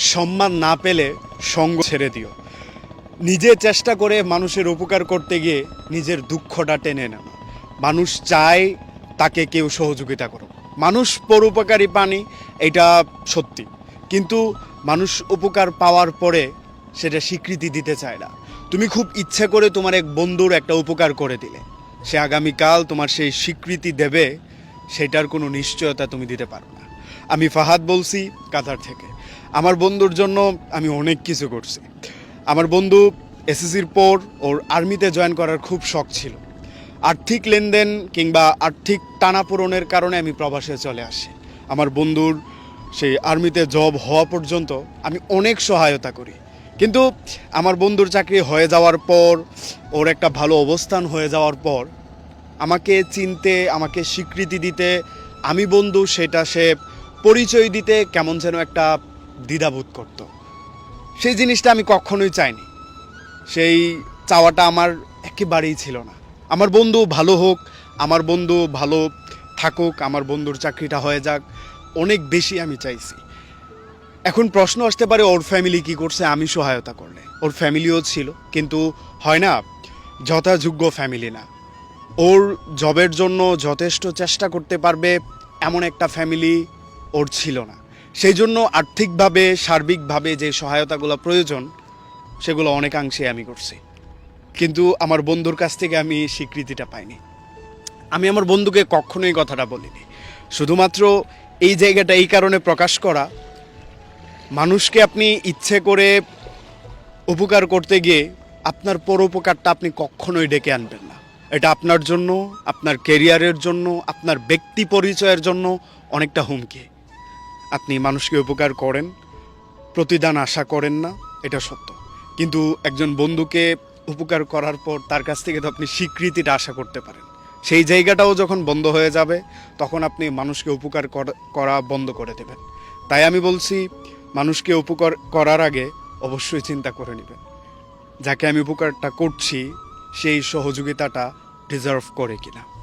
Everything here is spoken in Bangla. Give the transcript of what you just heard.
সম্মান না পেলে সঙ্গ ছেড়ে দিও। নিজে চেষ্টা করে মানুষের উপকার করতে গিয়ে নিজের দুঃখটা টেনে নেন মানুষ চায় তাকে কেউ সহযোগিতা করুক। মানুষ পরোপকারী প্রাণী, এটা সত্যি। কিন্তু মানুষ উপকার পাওয়ার পরে সেটা স্বীকৃতি দিতে চায় না। তুমি খুব ইচ্ছে করে তোমার এক বন্ধুর একটা উপকার করে দিলে। সে আগামীকাল তোমার সেই স্বীকৃতি দেবে সেটার কোনো নিশ্চয়তা তুমি দিতে পারো না। আমি ফাহাদ বলছি কাতার থেকে। আমার বন্ধুর জন্য আমি অনেক কিছু করছি। আমার বন্ধু এসএসসির পর ওর আর্মিতে জয়েন করার খুব শখ ছিল। আর্থিক লেনদেন কিংবা আর্থিক টানাপোড়নের কারণে আমি প্রবাসে চলে আসি। আমার বন্ধুর সেই আর্মিতে জব হওয়া পর্যন্ত আমি অনেক সহায়তা করি। কিন্তু আমার বন্ধুর চাকরি হয়ে যাওয়ার পর, ওর একটা ভালো অবস্থান হয়ে যাওয়ার পর আমাকে চিনতে, আমাকে স্বীকৃতি দিতে, আমি বন্ধু সেটা সে পরিচয় দিতে কেমন যেন একটা দ্বিধাবোধ করতো। সেই জিনিসটা আমি কখনোই চাইনি। সেই চাওয়াটা আমার একেবারেই ছিল না। আমার বন্ধু ভালো হোক, আমার বন্ধু ভালো থাকুক, আমার বন্ধুর চাকরিটা হয়ে যাক, অনেক বেশি আমি চাইছি। এখন প্রশ্ন আসতে পারে, ওর ফ্যামিলি কি করছে? আমি সহায়তা করলে। ওর ফ্যামিলিও ছিল, কিন্তু হয় না, যথাযোগ্য ফ্যামিলি না। ওর জবের জন্য যথেষ্ট চেষ্টা করতে পারবে এমন একটা ফ্যামিলি ওর ছিল না। সেই জন্য আর্থিকভাবে, সার্বিকভাবে যে সহায়তাগুলো প্রয়োজন, সেগুলো অনেকাংশে আমি করছি। কিন্তু আমার বন্ধুর কাছ থেকে আমি স্বীকৃতিটা পাইনি। আমি আমার বন্ধুকে কখনোই কথাটা বলিনি। শুধুমাত্র এই জায়গাটা এই কারণে প্রকাশ করা, মানুষকে আপনি ইচ্ছে করে উপকার করতে গিয়ে আপনার পরোপকারটা আপনি কখনোই ডেকে আনবেন না। এটা আপনার জন্য, আপনার কেরিয়ারের জন্য, আপনার ব্যক্তি পরিচয়ের জন্য অনেকটা হুমকি। আপনি মানুষকে উপকার করেন, প্রতিদান আশা করেন না, এটা সত্য। কিন্তু একজন বন্ধুকে উপকার করার পর তার কাছ থেকে তো আপনি স্বীকৃতিটা আশা করতে পারেন। সেই জায়গাটাও যখন বন্ধ হয়ে যাবে, তখন আপনি মানুষকে উপকার করা- বন্ধ করে দেবেন। তাই আমি বলছি, মানুষকে উপকার করার আগে অবশ্যই চিন্তা করে নেবেন। যাকে আমি উপকারটা করছি সেই সহযোগিতাটা ডিজার্ভ করে কিনা।